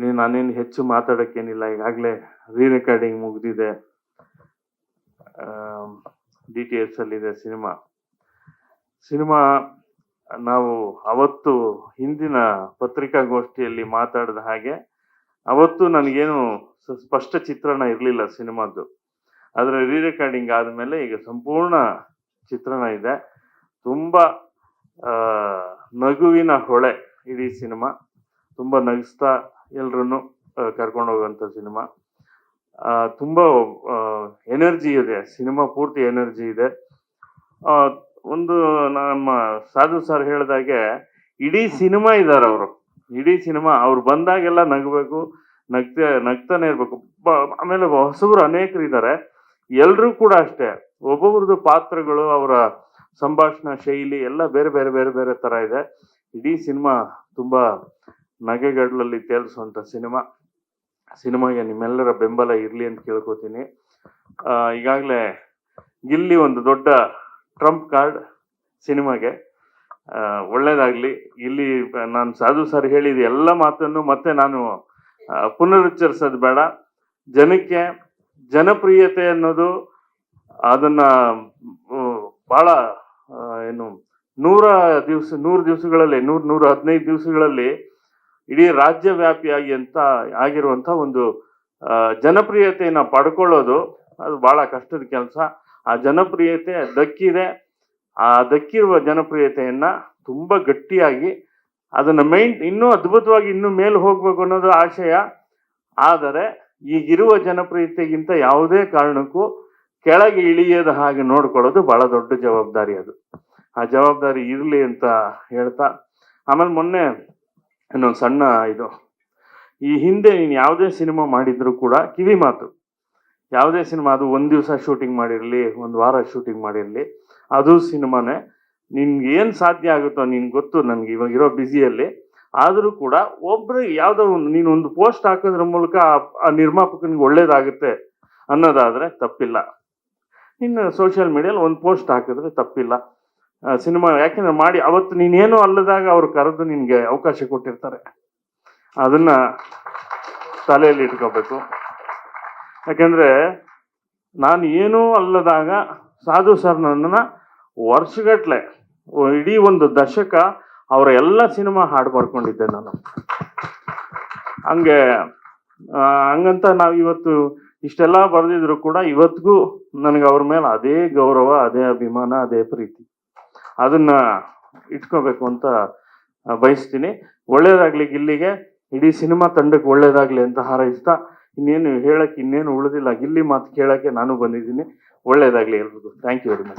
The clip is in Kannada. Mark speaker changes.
Speaker 1: ನೀನು ನಾನೇನು ಹೆಚ್ಚು ಮಾತಾಡೋಕ್ಕೇನಿಲ್ಲ, ಈಗಾಗಲೇ ರೀ ರೆಕಾರ್ಡಿಂಗ್ ಮುಗಿದಿದೆ. ಡಿ ಟಿ ಎಸ್ ಅಲ್ಲಿದೆ ಸಿನಿಮಾ. ಸಿನಿಮಾ, ನಾವು ಅವತ್ತು ಹಿಂದಿನ ಪತ್ರಿಕಾಗೋಷ್ಠಿಯಲ್ಲಿ ಮಾತಾಡಿದ ಹಾಗೆ, ಅವತ್ತು ನನಗೇನು ಸ್ಪಷ್ಟ ಚಿತ್ರಣ ಇರಲಿಲ್ಲ ಸಿನಿಮಾದ್ದು. ಆದರೆ ರೀ ರೆಕಾರ್ಡಿಂಗ್ ಆದಮೇಲೆ ಈಗ ಸಂಪೂರ್ಣ ಚಿತ್ರಣ ಇದೆ. ತುಂಬ ನಗುವಿನ ಹೊಳೆ ಇಡೀ ಸಿನಿಮಾ. ತುಂಬ ನಗಿಸ್ತಾ ಎಲ್ರನ್ನು ಕರ್ಕೊಂಡು ಹೋಗುವಂಥ ಸಿನಿಮಾ. ತುಂಬ ಎನರ್ಜಿ ಇದೆ, ಸಿನಿಮಾ ಪೂರ್ತಿ ಎನರ್ಜಿ ಇದೆ. ಒಂದು ನಮ್ಮ ಸಾಧು ಸರ್ ಹೇಳಿದಾಗೆ, ಇಡೀ ಸಿನಿಮಾ ಇದ್ದಾರೆ ಅವರು. ಇಡೀ ಸಿನಿಮಾ, ಅವ್ರು ಬಂದಾಗೆಲ್ಲ ನಗಬೇಕು, ನಗ್ತಾ, ನಗ್ತಾನೆ ಇರಬೇಕು. ಆಮೇಲೆ ಹೊಸಬರು ಅನೇಕರು ಇದ್ದಾರೆ ಎಲ್ಲರೂ ಕೂಡ ಅಷ್ಟೇ. ಒಬ್ಬೊಬ್ರದ್ದು ಪಾತ್ರಗಳು, ಅವರ ಸಂಭಾಷಣಾ ಶೈಲಿ ಎಲ್ಲ ಬೇರೆ ಬೇರೆ ಬೇರೆ ಬೇರೆ ತರ ಇದೆ. ಇಡೀ ಸಿನಿಮಾ ತುಂಬಾ ನಗೆಗಡಲಲ್ಲಿ ತೇಲಿಸುವಂಥ ಸಿನಿಮಾ, ಸಿನಿಮಾಗೆ ನಿಮ್ಮೆಲ್ಲರ ಬೆಂಬಲ ಇರಲಿ ಅಂತ ಕೇಳ್ಕೊತೀನಿ. ಈಗಾಗಲೇ ಇಲ್ಲಿ ಒಂದು ದೊಡ್ಡ ಟ್ರಂಪ್ ಕಾರ್ಡ್ ಸಿನಿಮಾಗೆ ಒಳ್ಳೇದಾಗಲಿ. ಇಲ್ಲಿ ನಾನು ಸಾಧು ಸರ್ ಹೇಳಿದ ಎಲ್ಲ ಮಾತನ್ನು ಮತ್ತೆ ನಾನು ಪುನರುಚ್ಚರಿಸೋದು ಬೇಡ. ಜನಕ್ಕೆ ಜನಪ್ರಿಯತೆ ಅನ್ನೋದು ಅದನ್ನ ಬಹಳ ಏನು ನೂರ ದಿವಸ, ನೂರು ದಿವಸಗಳಲ್ಲಿ, ನೂರು ನೂರ ಹದಿನೈದು ದಿವಸಗಳಲ್ಲಿ ಇಡೀ ರಾಜ್ಯವ್ಯಾಪಿಯಾಗಿ ಅಂತ ಆಗಿರುವಂತ ಒಂದು ಜನಪ್ರಿಯತೆಯನ್ನು ಪಡ್ಕೊಳ್ಳೋದು ಅದು ಬಹಳ ಕಷ್ಟದ ಕೆಲಸ. ಆ ಜನಪ್ರಿಯತೆ ದಕ್ಕಿದೆ. ಆ ದಕ್ಕಿರುವ ಜನಪ್ರಿಯತೆಯನ್ನು ತುಂಬಾ ಗಟ್ಟಿಯಾಗಿ ಅದನ್ನ ಮೈನ್ ಇನ್ನೂ ಅದ್ಭುತವಾಗಿ ಇನ್ನೂ ಮೇಲೆ ಹೋಗಬೇಕು ಅನ್ನೋದು ಆಶಯ. ಆದರೆ ಈಗಿರುವ ಜನಪ್ರಿಯತೆಗಿಂತ ಯಾವುದೇ ಕಾರಣಕ್ಕೂ ಕೆಳಗೆ ಇಳಿಯದ ಹಾಗೆ ನೋಡ್ಕೊಳ್ಳೋದು ಬಹಳ ದೊಡ್ಡ ಜವಾಬ್ದಾರಿ ಅದು. ಆ ಜವಾಬ್ದಾರಿ ಇರಲಿ ಅಂತ ಹೇಳ್ತಾ, ಆಮೇಲೆ ಮೊನ್ನೆ ಇನ್ನೊಂದು ಸಣ್ಣ ಇದು. ಈ ಹಿಂದೆ ನೀನು ಯಾವುದೇ ಸಿನಿಮಾ ಮಾಡಿದರೂ ಕೂಡ ಕಿವಿ ಮಾತು. ಯಾವುದೇ ಸಿನಿಮಾ, ಅದು ಒಂದು ದಿವಸ ಶೂಟಿಂಗ್ ಮಾಡಿರಲಿ, ಒಂದು ವಾರ ಶೂಟಿಂಗ್ ಮಾಡಿರಲಿ, ಅದು ಸಿನಿಮಾನೇ. ನಿನ್ಗೆ ಏನು ಸಾಧ್ಯ ಆಗುತ್ತೋ ನಿನ್ಗೆ ಗೊತ್ತು, ನನಗೆ ಇವಾಗ ಇರೋ ಬ್ಯುಸಿಯಲ್ಲಿ ಆದರೂ ಕೂಡ ಒಬ್ರು ಯಾವುದೋ ಒಂದು, ನೀನು ಒಂದು ಪೋಸ್ಟ್ ಹಾಕೋದ್ರ ಮೂಲಕ ಆ- ನಿರ್ಮಾಪಕನಿಗೆ ಒಳ್ಳೇದಾಗುತ್ತೆ ಅನ್ನೋದಾದರೆ ತಪ್ಪಿಲ್ಲ. ಇನ್ನು ಸೋಷಿಯಲ್ ಮೀಡಿಯಲ್ಲಿ ಒಂದು ಪೋಸ್ಟ್ ಹಾಕಿದ್ರೆ ತಪ್ಪಿಲ್ಲ. ಸಿನಿಮಾ, ಯಾಕೆಂದ್ರೆ ಮಾಡಿ, ಅವತ್ತು ನೀನೇನು ಅಲ್ಲದಾಗ ಅವ್ರು ಕರೆದು ನಿನಗೆ ಅವಕಾಶ ಕೊಟ್ಟಿರ್ತಾರೆ. ಅದನ್ನ ತಲೆಯಲ್ಲಿ ಇಟ್ಕೋಬೇಕು. ಯಾಕೆಂದ್ರೆ ನಾನು ಏನೂ ಅಲ್ಲದಾಗ ಸಾಧು ಸರ್ ನನ್ನನ್ನು ವರ್ಷಗಟ್ಲೆ ಇಡೀ ಒಂದು ದಶಕ ಅವರ ಎಲ್ಲ ಸಿನಿಮಾ ಹಾಡು ಬರ್ಕೊಂಡಿದ್ದೆ ನಾನು. ಹಂಗೆ ಹಂಗಂತ ನಾವು ಇವತ್ತು ಇಷ್ಟೆಲ್ಲ ಬರೆದಿದ್ರು ಕೂಡ ಇವತ್ತಿಗೂ ನನಗೆ ಅವ್ರ ಮೇಲೆ ಅದೇ ಗೌರವ, ಅದೇ ಅಭಿಮಾನ, ಅದೇ ಪ್ರೀತಿ. ಅದನ್ನ ಇಟ್ಕೋಬೇಕು ಅಂತ ಬಯಸ್ತೀನಿ. ಒಳ್ಳೇದಾಗ್ಲಿ ಗಿಲ್ಲಿಗೆ, ಇಡೀ ಸಿನಿಮಾ ತಂಡಕ್ಕೆ ಒಳ್ಳೇದಾಗ್ಲಿ ಅಂತ ಹಾರೈಸ್ತಾ, ಇನ್ನೇನು ಹೇಳಕ್ಕೆ ಇನ್ನೇನು ಉಳಿದಿಲ್ಲ, ಗಿಲ್ಲಿ ಮಾತು ಕೇಳಕ್ಕೆ ನಾನು ಬಂದಿದ್ದೀನಿ. ಒಳ್ಳೇದಾಗ್ಲಿ ಎಲ್ರಿಗೂ ಥ್ಯಾಂಕ್ ಯು ವೆರಿ ಮಚ್